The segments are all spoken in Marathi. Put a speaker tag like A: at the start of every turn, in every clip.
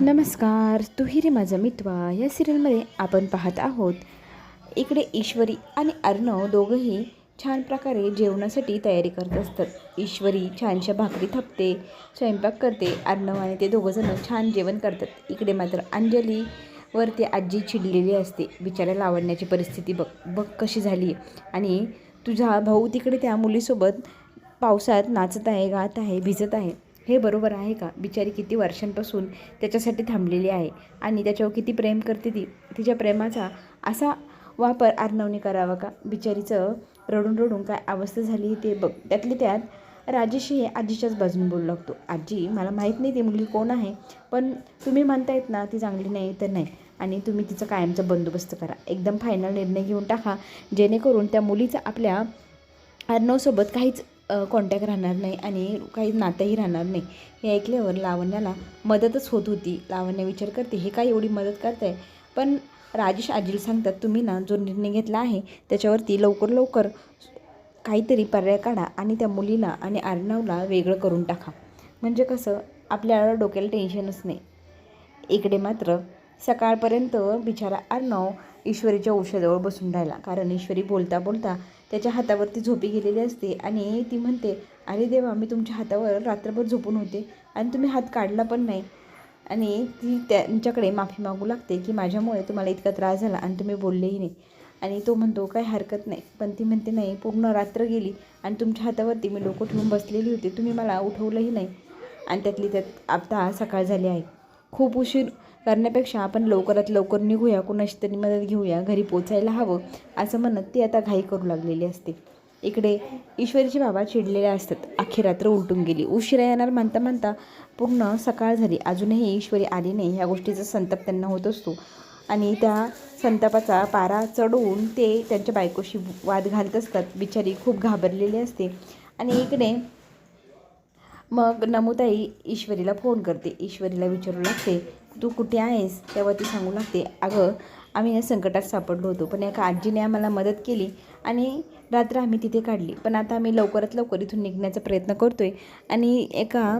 A: नमस्कार तूही माझा मित्वा या सिरियलमध्ये आपण पाहत आहोत. इकडे ईश्वरी आणि अर्णव दोघंही छान प्रकारे जेवणासाठी तयारी करत असतात. ईश्वरी छानशा भाकरी थापते स्वयंपाक करते अर्णव आणि ते दोघंजणं छान जेवण करतात. इकडे मात्र अंजली वरती आजी चिडलेली असते. बिचाऱ्या लावण्याची परिस्थिती बघ बघ कशी झाली आहे आणि तुझा भाऊ तिकडे त्या मुलीसोबत पावसात नाचत आहे गात आहे भिजत आहे. हे बरोबर आहे का? बिचारी किती वर्षांपासून त्याच्यासाठी थांबलेली आहे आणि त्याच्यावर किती प्रेम करते ती? तिच्या प्रेमाचा असा वापर अर्णवने करावा का? बिचारीचं रडून रडून काय अवस्था झाली ते बघ. त्यातली त्यात राजेशी हे आजीच्याच बाजून बोलू लागतो. आजी मला माहीत नाही ती मुलगी कोण आहे पण तुम्ही म्हणतायत ना ती चांगली नाही तर नाही. आणि तुम्ही तिचा कायमचा बंदोबस्त करा. एकदम फायनल निर्णय घेऊन टाका. जेणेकरून त्या मुलीचा आपल्या अर्णवसोबत काहीच कॉन्टॅक्ट राहणार नाही आणि काही नातंही राहणार नाही. हे ऐकल्यावर लावण्याला मदतच होत होती. लावण्य विचार करते हे काय एवढी मदत करताय? पण राजेश आजील सांगतात तुम्ही ना जो निर्णय घेतला आहे त्याच्यावरती लवकर लवकर काहीतरी पर्याय काढा आणि त्या मुलीला आणि अर्णवला वेगळं करून टाका. म्हणजे कसं आपल्याला डोक्याला टेन्शनच नाही. इकडे मात्र सकाळपर्यंत बिचारा अर्णव ईश्वरीच्या औषधावर बसून राहिला. कारण ईश्वरी बोलता बोलता त्याच्या हातावरती झोपी गेलेली असते आणि ती म्हणते अरे देवा मी तुमच्या हातावर रात्रभर झोपून होते आणि तुम्ही हात काढला पण नाही. आणि ती त्यांच्याकडे माफी मागू लागते की माझ्यामुळे तुम्हाला इतका त्रास झाला आणि तुम्ही बोललेही नाही. आणि तो म्हणतो काय हरकत नाही. पण ती म्हणते नाही पूर्ण रात्र गेली आणि तुमच्या हातावरती मी डोकं ठेवून बसलेली होती. तुम्ही मला उठवलंही नाही. आणि त्यातली त्यात आता सकाळ झाली आहे. खूप उशीर करण्यापेक्षा आपण लवकरात लवकर निघूया. कुणाशी तरी मदत घेऊया. घरी पोचायला हवं असं म्हणत ती आता घाई करू लागलेली असते. इकडे ईश्वरीचे बाबा चिडलेले असतात. अख्खी रात्र उलटून गेली. उशिरा येणार म्हणता म्हणता पूर्ण सकाळ झाली. अजूनही ईश्वरी आली नाही. ह्या गोष्टीचा संताप त्यांना होत असतो. आणि त्या संतापाचा पारा चढवून ते त्यांच्या बायकोशी वाद घालत असतात. बिचारी खूप घाबरलेली असते. आणि इकडे मग नमुताई ईश्वरीला फोन करते. ईश्वरीला विचारू लागते तू कुठे आहेस? तेव्हा ती सांगू लागते अगं आम्ही या संकटात सापडलो होतो पण एका आजीने आम्हाला मदत केली आणि रात्र आम्ही तिथे काढली. पण आता आम्ही लवकरात लवकर इथून निघण्याचा प्रयत्न करतो आहे आणि एका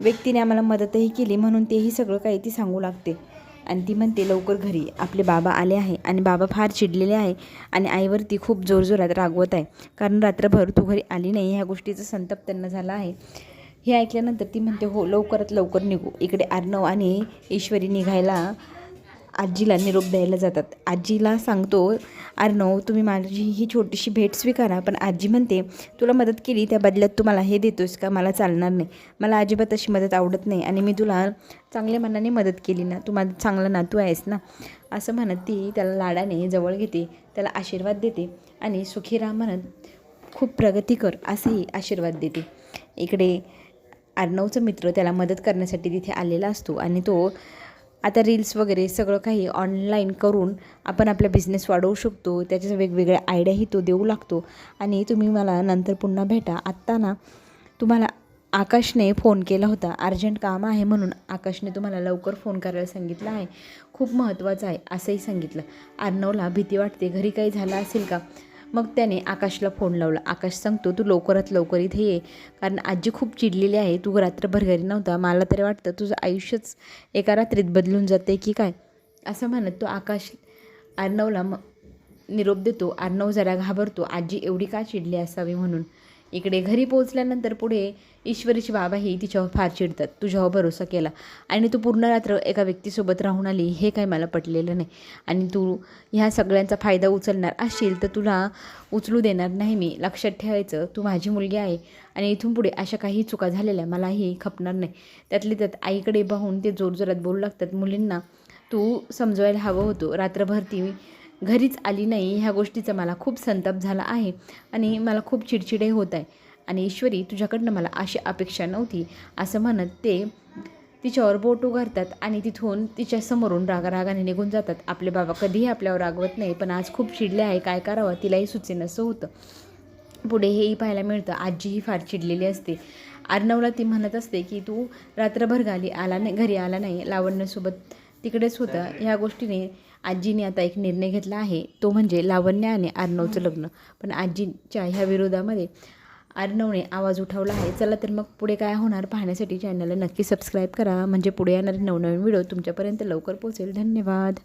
A: व्यक्तीने आम्हाला मदतही केली म्हणून तेही सगळं काही ती सांगू लागते. आणि ती म्हणते लवकर घरी आपले बाबा आले आहे आणि बाबा फार चिडलेले आहे आणि आईवरती खूप जोरजोरात रागवत आहे. कारण रात्रभर तू घरी आली नाही ह्या गोष्टीचा संताप त्यांना झाला आहे. हे ऐकल्यानंतर ती म्हणते हो लवकरात लवकर निघू. इकडे अर्णव आणि ईश्वरी निघायला आजीला निरोप द्यायला जातात. आजीला सांगतो अर्णव तुम्ही माझी ही छोटीशी भेट स्वीकारा पण आजी म्हणते तुला मदत केली त्या बदल्यात तू मला हे देतोस का? मला चालणार नाही. मला अजिबात अशी मदत आवडत नाही आणि मी तुला चांगल्या मनाने मदत केली ना. तू माझा चांगला नातू आहेस ना? असं म्हणत ती त्याला लाडाने जवळ घेते त्याला आशीर्वाद देते आणि सुखीराम म्हणत खूप प्रगती कर असेही आशीर्वाद देते. इकडे अर्णवचा मित्र त्याला मदत करण्यासाठी तिथे आलेला असतो आणि तो आता रील्स वगैरे सगळं काही ऑनलाईन करून आपण आपला बिझनेस वाढवू शकतो. त्याच्या वेगवेगळ्या आयडियाही तो देऊ लागतो. आणि तुम्ही मला नंतर पुन्हा भेटा. आत्ता ना तुम्हाला आकाशने फोन केला होता. अर्जंट काम आहे म्हणून आकाशने तुम्हाला लवकर फोन करायला सांगितलं आहे. खूप महत्त्वाचं आहे असंही सांगितलं. अर्णवला भीती वाटते. घरी काही झालं असेल का? मग त्याने आकाशला फोन लावला. आकाश सांगतो तू लवकरात लवकर इथे ये. कारण आजी खूप चिडलेली आहे. तू रात्रभर घरी नव्हता. मला तरी वाटतं तुझं आयुष्यच एका रात्रीत बदलून जाते की काय? असं म्हणत तो आकाश अर्णवला म निरोप देतो. अर्णव जरा घाबरतो. आजी एवढी का चिडली असावी म्हणून? इकडे घरी पोहोचल्यानंतर पुढे ईश्वरीची बाबाही तिच्यावर फार चिडतात. तुझ्यावर भरोसा केला आणि तू पूर्ण रात्र एका व्यक्तीसोबत राहून आली हे काय मला पटलेलं नाही. आणि तू ह्या सगळ्यांचा फायदा उचलणार असशील तर तुला उचलू देणार नाही मी. लक्षात ठेवायचं तू माझी मुलगी आहे आणि इथून पुढे अशा काही चुका झालेल्या मलाही खपणार नाही. त्यातली त्यात आईकडे पाहून ते जोरजोरात बोलू लागतात. मुलींना तू समजवायला हवं होतं. रात्रभर ती घरीच आली नाही ह्या गोष्टीचा मला खूप संताप झाला आहे आणि मला खूप चिडचिडे होत आहे. आणि ईश्वरी तुझ्याकडनं मला अशी अपेक्षा नव्हती असं म्हणत ते तिच्यावर बोट उघडतात आणि तिथून तिच्या समोरून रागारागाने निघून जातात. आपले बाबा कधीही आपल्यावर रागवत नाही पण आज खूप चिडले आहे. काय करावं? तिलाही सुचेनसं होतं. पुढे हेही पाहायला मिळतं. आजीही फार चिडलेली असते. अर्णवला ती म्हणत असते की तू रात्रभर गाली आला नाही घरी आला नाही. लावण्यासोबत तिकडेच होतं. ह्या गोष्टीने आजीने आता एक निर्णय घेतला आहे. तो म्हणजे लावण्या आणि अर्णवचं लग्न. पण आजीच्या ह्या विरोधामध्ये अर्णवने आवाज उठवला आहे. चला तर मग पुढे काय होणार पाहण्यासाठी चॅनलला नक्की सबस्क्राईब करा. म्हणजे पुढे येणारे नवनवीन व्हिडिओ तुमच्यापर्यंत लवकर पोहोचेल. धन्यवाद.